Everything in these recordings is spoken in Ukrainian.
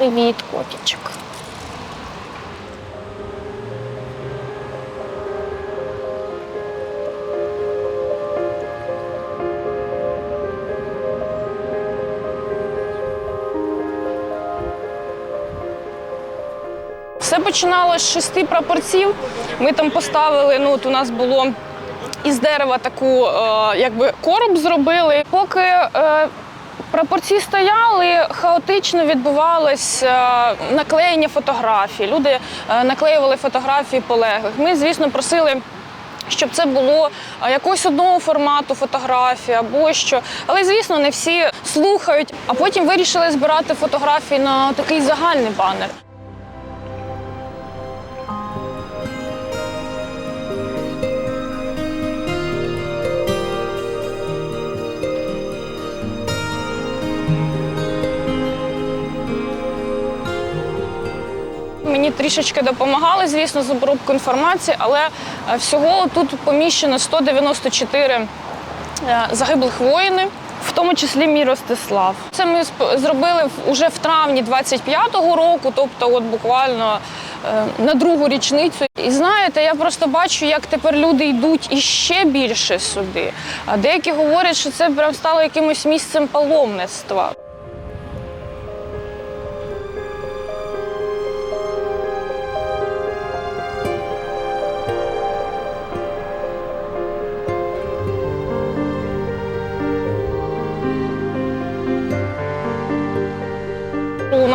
Привіт, котичок. Все починалося з шести прапорців. Ми там поставили, ну от у нас було із дерева таку, е, якби короб зробили. Поки е, прапорці стояли, хаотично відбувалось е, наклеєння фотографій. Люди е, наклеювали фотографії полеглих. Ми, звісно, просили. Щоб це було е, якогось одного формату фотографії або що. Але, звісно, не всі слухають. А потім вирішили збирати фотографії на такий загальний банер. Мені трішечки допомагали, звісно, з обробкою інформації, але е, всього тут поміщено 194 е, загиблих воїни, в тому числі мій Ростислав. Це ми зробили в- уже в травні 25-го року, тобто от буквально е, на другу річницю. І знаєте, я просто бачу, як тепер люди йдуть іще більше сюди. А деякі говорять, що це прям стало якимось місцем паломництва.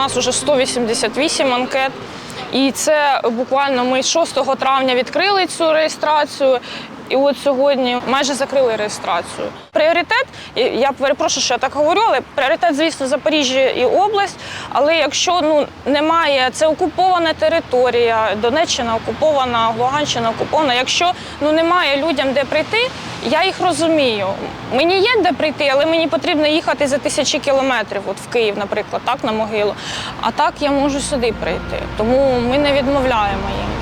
Нас вже 188 анкет. І це буквально ми 6 травня відкрили цю реєстрацію. І от сьогодні майже закрили реєстрацію. Пріоритет, я перепрошую, що я так говорю, але пріоритет, звісно, Запоріжжя і область. Але якщо ну немає, це окупована територія, Донеччина окупована, Луганщина окупована. Якщо ну немає людям де прийти, я їх розумію. Мені є де прийти, але мені потрібно їхати за тисячі кілометрів, от в Київ, наприклад, так на могилу. А так я можу сюди прийти. Тому ми не відмовляємо їм.